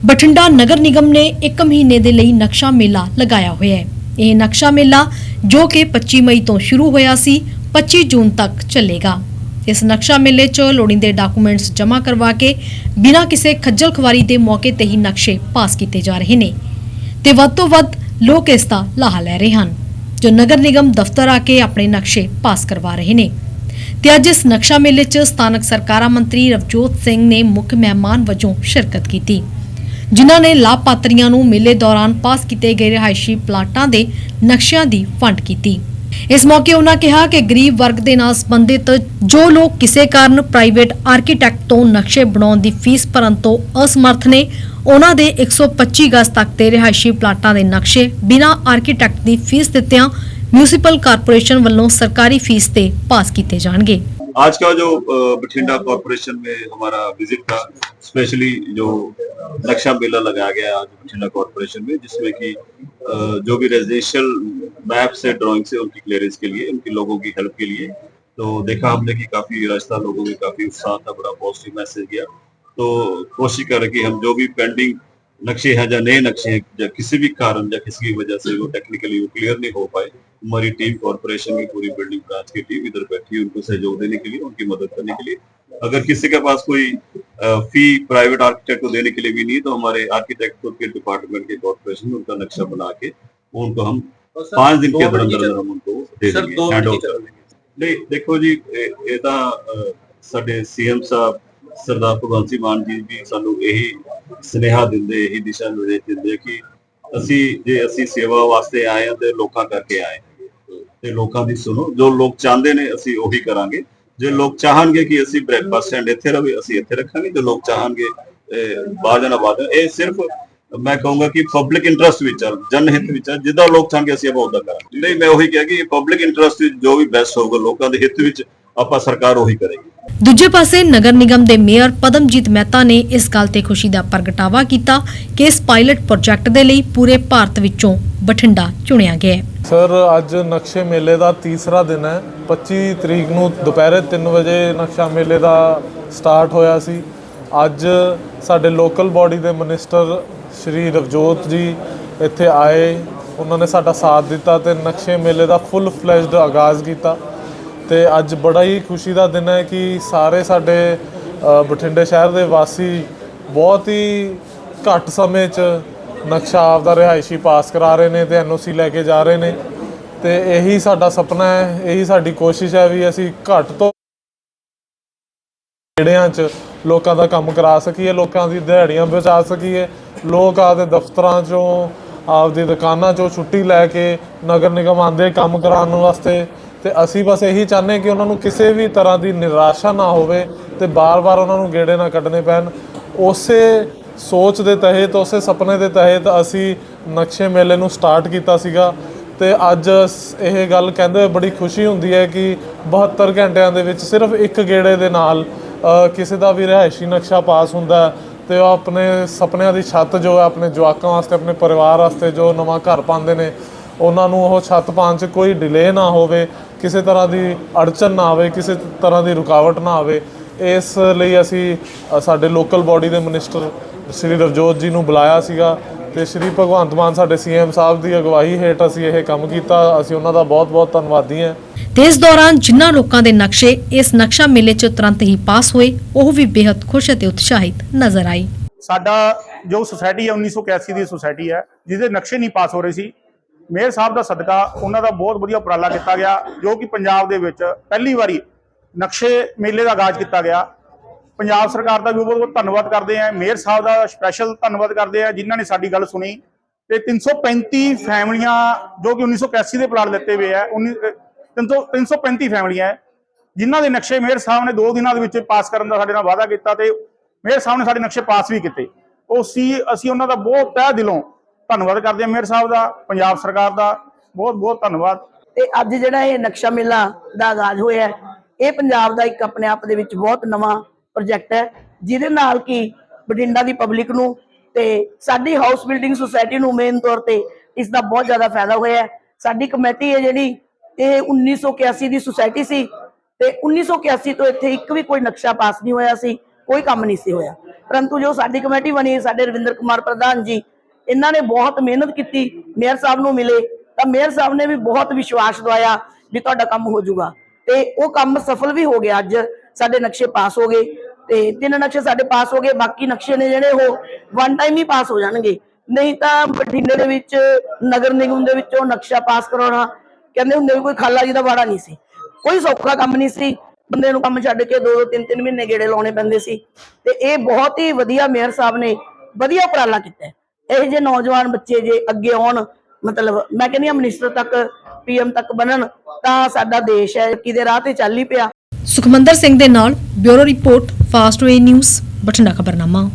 ਬਠਿੰਡਾ ਨਗਰ ਨਿਗਮ ਨੇ 1 ਮਹੀਨੇ ਦੇ ਲਈ ਨਕਸ਼ਾ ਮੇਲਾ ਲਗਾਇਆ ਹੋਇਆ ਹੈ। ਇਹ ਨਕਸ਼ਾ ਮੇਲਾ ਜੋ ਕਿ 25 ਮਈ ਤੋਂ ਸ਼ੁਰੂ ਹੋਇਆ ਸੀ 25 ਜੂਨ ਤੱਕ ਚੱਲੇਗਾ। ਇਸ ਨਕਸ਼ਾ ਮੇਲੇ 'ਚ ਲੋੜੀਂਦੇ ਡਾਕੂਮੈਂਟਸ ਜਮ੍ਹਾਂ ਕਰਵਾ ਕੇ ਬਿਨਾਂ ਕਿਸੇ ਖੱਜਲ ਖਵਾਰੀ ਦੇ ਮੌਕੇ ਤੇ ਹੀ ਨਕਸ਼ੇ ਪਾਸ ਕੀਤੇ ਜਾ ਰਹੇ ਨੇ ਤੇ ਵੱਧ ਤੋਂ ਵੱਧ ਲੋਕ ਇਸ ਦਾ ਲਾਹਾ ਲੈ ਰਹੇ ਹਨ, ਜੋ ਨਗਰ ਨਿਗਮ ਦਫ਼ਤਰ ਆ ਕੇ ਆਪਣੇ ਨਕਸ਼ੇ ਪਾਸ ਕਰਵਾ ਰਹੇ ਨੇ। ਤੇ ਅੱਜ ਇਸ ਨਕਸ਼ਾ ਮੇਲੇ 'ਚ ਸਥਾਨਕ ਸਰਕਾਰਾਂ ਮੰਤਰੀ ਰਵਜੋਤ ਸਿੰਘ ਨੇ ਮੁੱਖ ਮਹਿਮਾਨ ਵਜੋਂ ਸ਼ਿਰਕਤ ਕੀਤੀ। ਜਿਨ੍ਹਾਂ ਨੇ ਲਾਭਪਾਤਰੀਆਂ ਨੂੰ ਮੇਲੇ ਦੌਰਾਨ ਪਾਸ ਕੀਤੇ ਗਏ ਰਿਹਾਇਸ਼ੀ ਪਲਾਟਾਂ ਦੇ ਨਕਸ਼ਿਆਂ ਦੀ ਵੰਡ ਕੀਤੀ। ਇਸ ਮੌਕੇ ਉਹਨਾਂ ਕਿਹਾ ਕਿ ਗਰੀਬ ਵਰਗ ਦੇ ਨਾਲ ਸੰਬੰਧਿਤ ਜੋ ਲੋਕ ਕਿਸੇ ਕਾਰਨ ਪ੍ਰਾਈਵੇਟ ਆਰਕੀਟੈਕਟ ਤੋਂ ਨਕਸ਼ੇ ਬਣਾਉਣ ਦੀ ਫੀਸ ਭਰਨ ਤੋਂ ਅਸਮਰਥ ਨੇ ਉਹਨਾਂ ਦੇ 125 ਅਗਸਤ ਤੱਕ ਦੇ ਰਿਹਾਇਸ਼ੀ ਪਲਾਟਾਂ ਦੇ ਨਕਸ਼ੇ ਬਿਨਾਂ ਆਰਕੀਟੈਕਟ ਦੀ ਫੀਸ ਦਿੱਤਿਆਂ ਮਿਊਨਿਸਪਲ ਕਾਰਪੋਰੇਸ਼ਨ ਵੱਲੋਂ ਸਰਕਾਰੀ ਫੀਸ ਤੇ ਪਾਸ ਕੀਤੇ ਜਾਣਗੇ। आज का जो बठिंडा कॉरपोरेशन में हमारा विज़िट था स्पेशली जो नक्शा मेला लगाया गया आज बठिंडा कॉरपोरेशन में, जिसमें कि जो भी रेजिडेंशियल मैप से ड्राइंग से, उनकी क्लियरेंस के लिए, उनके लोगों की हेल्प के लिए। तो देखा हमने कि काफ़ी रास्ता लोगों में काफ़ी उत्साह था, बड़ा पॉजिटिव मैसेज गया। तो कोशिश करें कि हम जो भी पेंडिंग नक्शे हैं या नए नक्शे हैं या किसी भी कारण या किसी की वजह से वो टेक्निकली वो क्लियर नहीं हो पाए हमारी टीम कॉरपोरेशन की पूरी बिल्डिंग ब्रांच की टीम इधर बैठी है उनको सहयोग देने के लिए उनकी मदद करने के लिए अगर किसी के पास कोई अ, फी प्राइवेट आर्किटेक्ट को देने के लिए भी नहीं तो हमारे आर्किटेक्ट के डिपार्टमेंट के कॉरपोरेशन में उनका नक्शा बना के उनको हम पांच दिन के अंदर अंदर अंदर हम उनको दे सर, देंगे दो हैंड दिन ओवर की कर देंगे नहीं देखो जी ਇਹ- ਇਹ ਤਾਂ ਅ, ਸਾਡੇ ਸੀਐਮ ਸਾਹਿਬ ਸਰਦਾਰ ਭਗਵੰਤ ਸਿੰਘ ਮਾਨ ਜੀ ਵੀ ਸਾਨੂੰ ਇਹੀ ਸੁਨੇਹਾ ਦਿੰਦੇ ਇਹੀ ਦਿਸ਼ਾ ਨਿਰਦੇਸ਼ ਦਿੰਦੇ ਕਿ ਅਸੀਂ ਜੇ ਅਸੀਂ ਸੇਵਾ ਵਾਸਤੇ ਆਏ ਹਾਂ ਤੇ ਲੋਕਾਂ ਕਰਕੇ ਆਏ ਤੇ ਲੋਕਾਂ ਦੀ ਸੁਣੋ ਜੋ ਲੋਕ ਚਾਹੁੰਦੇ ਨੇ ਅਸੀਂ ਉਹੀ ਕਰਾਂਗੇ। ਜੇ ਲੋਕ ਚਾਹਣਗੇ ਕਿ ਅਸੀਂ ਬ੍ਰੇਕਫਾਸਟ ਸਟੈਂਡ ਇੱਥੇ ਰਵੇ ਅਸੀਂ ਇੱਥੇ ਰੱਖਾਂਗੇ। ਜੇ ਲੋਕ ਚਾਹਣਗੇ ਅਹ, ਬਾਹਰ ਜਾਣਾ ਬਾਹਰ ਇਹ ਸਿਰਫ ਮੈਂ ਕਹੂੰਗਾ ਕਿ ਪਬਲਿਕ ਇੰਟਰਸਟ ਵਿੱਚ ਆ ਜਨ ਹਿੱਤ ਵਿੱਚ ਆ ਜਿੱਦਾਂ ਲੋਕ ਚਾਹਣਗੇ ਅਸੀਂ ਆਪਾਂ ਉਹਦਾ ਕਰਾਂਗੇ। ਨਹੀਂ ਮੈਂ ਉਹੀ ਕਿਹਾ ਕਿ ਪਬਲਿਕ ਇੰਟਰਸਟ ਵਿੱਚ ਜੋ ਵੀ ਬੈਸਟ ਹੋਊਗਾ ਲੋਕਾਂ ਦੇ ਹਿੱਤ ਵਿੱਚ ਆਪਾਂ ਸਰਕਾਰ ਉਹੀ ਕਰੇਗੀ। ਦੂਜੇ ਪਾਸੇ ਨਗਰ ਨਿਗਮ ਦੇ ਮੇਅਰ ਪਦਮਜੀਤ ਮਹਿਤਾ ਨੇ ਇਸ ਗੱਲ ਤੇ ਖੁਸ਼ੀ ਦਾ ਪ੍ਰਗਟਾਵਾ ਕੀਤਾ ਕਿ ਇਸ ਪਾਇਲਟ ਪ੍ਰੋਜੈਕਟ ਦੇ ਲਈ ਪੂਰੇ ਭਾਰਤ ਵਿੱਚੋਂ ਬਠਿੰਡਾ ਚੁਣਿਆ ਗਿਆ ਹੈ। ਸਰ ਅੱਜ ਨਕਸ਼ੇ ਮੇਲੇ ਦਾ ਤੀਸਰਾ ਦਿਨ ਹੈ। 25 ਤਰੀਕ ਨੂੰ ਦੁਪਹਿਰੇ 3 ਵਜੇ ਨਕਸ਼ਾ ਮੇਲੇ ਦਾ ਸਟਾਰਟ ਹੋਇਆ ਸੀ। ਅੱਜ ਸਾਡੇ ਲੋਕਲ ਬਾਡੀ ਦੇ ਮਿਨਿਸਟਰ ਸ਼੍ਰੀ ਰਵਜੋਤ ਜੀ ਇੱਥੇ ਆਏ। ਉਹਨਾਂ ਨੇ ਸਾਡਾ ਸਾਥ ਦਿੱਤਾ ਤੇ ਨਕਸ਼ੇ ਮੇਲੇ ਦਾ ਫੁੱਲ ਫਲੈਜਡ ਆਗਾਜ਼ ਕੀਤਾ। ਤੇ ਅੱਜ ਬੜਾ ਹੀ ਖੁਸ਼ੀ ਦਾ ਦਿਨ ਹੈ ਕਿ ਸਾਰੇ ਸਾਡੇ ਬਠਿੰਡੇ ਸ਼ਹਿਰ ਦੇ ਵਾਸੀ ਬਹੁਤ ਹੀ ਘੱਟ ਸਮੇਂ 'ਚ ਨਕਸ਼ਾ ਆਪਦਾ ਰਿਹਾਇਸ਼ੀ ਪਾਸ ਕਰਾ ਰਹੇ ਨੇ ਤੇ ਐਨਓਸੀ ਲੈ ਕੇ ਜਾ ਰਹੇ ਨੇ। ਤੇ ਇਹੀ ਸਾਡਾ ਸੁਪਨਾ ਹੈ, ਇਹੀ ਸਾਡੀ ਕੋਸ਼ਿਸ਼ ਹੈ ਵੀ ਅਸੀਂ ਘੱਟ ਤੋਂ ਨੇੜਿਆਂ 'ਚ ਲੋਕਾਂ ਦਾ ਕੰਮ ਕਰਾ ਸਕੀਏ, ਲੋਕਾਂ ਦੀ ਦਿਹਾੜੀਆਂ ਬਚਾ ਸਕੀਏ, ਲੋਕ ਆਪਦੇ ਦਫ਼ਤਰਾਂ 'ਚੋਂ, ਆਪਦੀ ਦੁਕਾਨਾਂ 'ਚੋਂ ਛੁੱਟੀ ਲੈ ਕੇ ਨਗਰ ਨਿਗਮ ਆਉਂਦੇ ਕੰਮ ਕਰਾਉਣ ਵਾਸਤੇ ਤੇ ਅਸੀਂ ਬਸ ਇਹੀ ਚਾਹੁੰਦੇ ਕਿ ਉਹਨਾਂ ਨੂੰ ਕਿਸੇ ਵੀ ਤਰ੍ਹਾਂ ਦੀ ਨਿਰਾਸ਼ਾ ਨਾ ਹੋਵੇ ਤੇ ਬਾਰ-ਬਾਰ ਉਹਨਾਂ ਨੂੰ ਗੇੜੇ ਨਾ ਕੱਢਣੇ ਪੈਣ। ਉਸੇ ਸੋਚ ਦੇ ਤਹਿਤ, ਉਸੇ ਸੁਪਨੇ ਦੇ ਤਹਿਤ ਅਸੀਂ ਨਕਸ਼ੇ ਮੇਲੇ ਨੂੰ ਸਟਾਰਟ ਕੀਤਾ ਸੀਗਾ ਤੇ ਅੱਜ ਇਹ ਗੱਲ ਕਹਿੰਦੇ ਹੋਏ ਬੜੀ ਖੁਸ਼ੀ ਹੁੰਦੀ ਹੈ ਕਿ 72 ਘੰਟਿਆਂ ਦੇ ਵਿੱਚ ਸਿਰਫ ਇੱਕ ਗੇੜੇ ਦੇ ਨਾਲ ਕਿਸੇ ਦਾ ਵੀ ਰਿਹਾਇਸ਼ੀ ਨਕਸ਼ਾ ਪਾਸ ਹੁੰਦਾ ਹੈ ਤੇ ਉਹ ਆਪਣੇ ਸੁਪਨਿਆਂ ਦੀ ਛੱਤ ਜੋ ਹੈ, ਆਪਣੇ ਜਵਾਕਾਂ ਵਾਸਤੇ, ਆਪਣੇ ਪਰਿਵਾਰ ਵਾਸਤੇ ਜੋ ਨਵਾਂ ਘਰ ਪਾਉਂਦੇ ਨੇ ਉਹਨਾਂ ਨੂੰ ਉਹ ਛੱਤ ਪਾਉਣ 'ਚ ਕੋਈ ਡਿਲੇ ਨਾ ਹੋਵੇ ਕਿਸੇ ਤਰ੍ਹਾਂ ਦੀ ਅੜਚਨ ਨਾ ਆਵੇ ਕਿਸੇ ਤਰ੍ਹਾਂ ਦੀ ਰੁਕਾਵਟ ਨਾ ਆਵੇ। ਇਸ ਲਈ ਅਸੀਂ ਸਾਡੇ ਲੋਕਲ ਬਾਡੀ ਦੇ ਮਿਨਿਸਟਰ ਸ਼੍ਰੀ ਰਵਜੋਤ ਜੀ ਨੂੰ ਬੁਲਾਇਆ ਸੀਗਾ ਤੇ ਸ਼੍ਰੀ ਭਗਵੰਤ ਮਾਨ ਸਾਡੇ ਸੀਐਮ ਸਾਹਿਬ ਦੀ ਅਗਵਾਈ ਹੇਠ ਅਸੀਂ ਇਹ ਕੰਮ ਕੀਤਾ। ਅਸੀਂ ਉਹਨਾਂ ਦਾ ਬਹੁਤ-ਬਹੁਤ ਧੰਨਵਾਦੀ ਹਾਂ। ਤੇ ਇਸ ਦੌਰਾਨ ਜਿਨ੍ਹਾਂ ਲੋਕਾਂ ਦੇ ਨਕਸ਼ੇ ਇਸ ਨਕਸ਼ਾ ਮੇਲੇ 'ਚ ਤੁਰੰਤ ਹੀ ਪਾਸ ਹੋਏ ਉਹ ਵੀ ਬੇहद ਖੁਸ਼ ਅਤੇ ਉਤਸ਼ਾਹਿਤ ਨਜ਼ਰ ਆਈ ਸਾਡਾ ਜੋ ਸੁਸਾਇਟੀ ਹੈ 1981 ਦੀ ਸੁਸਾਇਟੀ ਹੈ ਜਿਹਦੇ ਨਕਸ਼ੇ ਨਹੀਂ ਪਾਸ ਹੋ ਰਹੇ ਸੀ ਮੇਅਰ ਸਾਹਿਬ ਦਾ ਸਦਕਾ ਉਹਨਾਂ ਦਾ ਬਹੁਤ ਵਧੀਆ ਉਪਰਾਲਾ ਕੀਤਾ ਗਿਆ ਜੋ ਕਿ ਪੰਜਾਬ ਦੇ ਵਿੱਚ ਪਹਿਲੀ ਵਾਰੀ ਨਕਸ਼ੇ ਮੇਲੇ ਦਾ ਆਗਾਜ਼ ਕੀਤਾ ਗਿਆ। ਪੰਜਾਬ ਸਰਕਾਰ ਦਾ ਵੀ ਬਹੁਤ ਬਹੁਤ ਧੰਨਵਾਦ ਕਰਦੇ ਆ ਮੇਅਰ ਸਾਹਿਬ ਦਾ ਸਪੈਸ਼ਲ ਧੰਨਵਾਦ ਕਰਦੇ ਆ ਜਿਨ੍ਹਾਂ ਨੇ ਸਾਡੀ ਗੱਲ ਸੁਣੀ। ਤੇ 335 ਫੈਮਲੀਆਂ ਜੋ ਕਿ 1981 ਦੇ ਪਲਾਟ ਦਿੱਤੇ ਹੋਏ ਆ 19 ਅਹ 300 335 ਫੈਮਲੀਆਂ ਹੈ, ਜਿਨ੍ਹਾਂ ਦੇ ਨਕਸ਼ੇ ਮੇਅਰ ਸਾਹਿਬ ਨੇ 2 ਦਿਨਾਂ ਦੇ ਵਿੱਚ ਪਾਸ ਕਰਨ ਦਾ ਸਾਡੇ ਨਾਲ ਵਾਅਦਾ ਕੀਤਾ ਤੇ ਮੇਅਰ ਸਾਹਿਬ ਨੇ ਸਾਡੇ ਨਕਸ਼ੇ ਪਾਸ ਵੀ ਕੀਤੇ। ਉਹ ਸੀ ਅਸੀਂ ਉਹਨਾਂ ਦਾ ਬਹੁਤ ਤਹਿ ਦਿਲੋਂ ਧੰਨਵਾਦ ਕਰਦੇ ਹਾਂ ਮੇਅਰ ਸਾਹਿਬ ਦਾ, ਪੰਜਾਬ ਸਰਕਾਰ ਦਾ। ਬਹੁਤ ਬਹੁਤ ਧੰਨਵਾਦ। ਤੇ ਅੱਜ ਜਿਹੜਾ ਇਹ ਨਕਸ਼ਾ ਮੇਲਾ ਦਾ ਆਗਾਜ਼ ਹੋਇਆ ਇਹ ਪੰਜਾਬ ਦਾ ਇੱਕ ਆਪਣੇ ਆਪ ਦੇ ਵਿੱਚ ਬਹੁਤ ਨਵਾਂ ਪ੍ਰੋਜੈਕਟ ਹੈ, ਜਿਹਦੇ ਨਾਲ ਕਿ ਬਠਿੰਡਾ ਦੀ ਪਬਲਿਕ ਨੂੰ ਤੇ ਸਾਡੀ ਹਾਊਸ ਬਿਲਡਿੰਗ ਸੁਸਾਇਟੀ ਨੂੰ ਮੇਨ ਤੌਰ ਤੇ ਇਸ ਦਾ ਬਹੁਤ ਜ਼ਿਆਦਾ ਫਾਇਦਾ ਹੋਇਆ ਸਾਡੀ ਕਮੇਟੀ ਹੈ ਜਿਹੜੀ, ਇਹ 1981 ਦੀ ਸੁਸਾਇਟੀ ਸੀ ਤੇ 1981 ਤੋਂ ਇੱਥੇ ਇੱਕ ਵੀ ਕੋਈ ਨਕਸ਼ਾ ਪਾਸ ਨਹੀਂ ਹੋਇਆ ਸੀ, ਕੋਈ ਕੰਮ ਨਹੀਂ ਸੀ ਹੋਇਆ। ਪਰੰਤੂ ਜੋ ਸਾਡੀ ਕਮੇਟੀ ਬਣੀ, ਸਾਡੇ ਰਵਿੰਦਰ ਕੁਮਾਰ ਪ੍ਰਧਾਨ ਜੀ ਇਹਨਾਂ ਨੇ ਬਹੁਤ ਮਿਹਨਤ ਕੀਤੀ, ਮੇਅਰ ਸਾਹਿਬ ਨੂੰ ਮਿਲੇ, ਤਾਂ ਮੇਅਰ ਸਾਹਿਬ ਨੇ ਵੀ ਬਹੁਤ ਵਿਸ਼ਵਾਸ ਦਵਾਇਆ ਵੀ ਤੁਹਾਡਾ ਕੰਮ ਹੋ ਜਾਊਗਾ। ਤੇ ਉਹ ਕੰਮ ਸਫਲ ਵੀ ਹੋ ਗਿਆ ਅੱਜ, ਸਾਡੇ ਨਕਸ਼ੇ ਪਾਸ ਹੋ ਗਏ। ਤੇ ਤਿੰਨ ਨਕਸ਼ੇ ਸਾਡੇ ਪਾਸ ਹੋ ਗਏ, ਬਾਕੀ ਨਕਸ਼ੇ ਨੇ ਜਿਹੜੇ ਉਹ ਵਨ ਟਾਈਮ ਹੀ ਪਾਸ ਹੋ ਜਾਣਗੇ। ਨਹੀਂ ਤਾਂ ਬਠਿੰਡੇ ਦੇ ਵਿੱਚ, ਨਗਰ ਨਿਗਮ ਦੇ ਵਿੱਚੋਂ ਨਕਸ਼ਾ ਪਾਸ ਕਰਾਉਣਾ, ਕਹਿੰਦੇ ਹੁੰਦੇ ਵੀ ਕੋਈ ਖਾਲਾ ਜੀ ਦਾ ਵਾੜਾ ਨਹੀਂ ਸੀ। ਕੋਈ ਸੌਖਾ ਕੰਮ ਨਹੀਂ ਸੀ। ਬੰਦੇ ਨੂੰ ਕੰਮ ਛੱਡ ਕੇ ਦੋ ਦੋ, ਤਿੰਨ ਤਿੰਨ ਮਹੀਨੇ ਗੇੜੇ ਲਾਉਣੇ ਪੈਂਦੇ ਸੀ। ਤੇ ਇਹ ਬਹੁਤ ਹੀ ਵਧੀਆ ਮੇਅਰ ਸਾਹਿਬ ਨੇ ਵਧੀਆ ਉਪਰਾਲਾ ਕੀਤਾ ਇਹ ਜੇ ਨੌਜਵਾਨ ਬੱਚੇ ਜੇ ਅੱਗੇ ਆਉਣ, ਮਤਲਬ ਮੈਂ ਕਹਿੰਦੀ ਹਾਂ ਮਿਨਿਸਟਰ ਤੱਕ ਪੀਐਮ ਤੱਕ ਬਣਨ, ਤਾਂ ਸਾਡਾ ਦੇਸ਼ ਹੈ ਕਿਤੇ ਰਾਹ ਤੇ ਚੱਲ ਹੀ ਪਿਆ। ਸੁਖਮੰਦਰ ਸਿੰਘ ਦੇ ਨਾਲ bureau report fast way news Bathinda ਖਬਰਨਾਮਾ।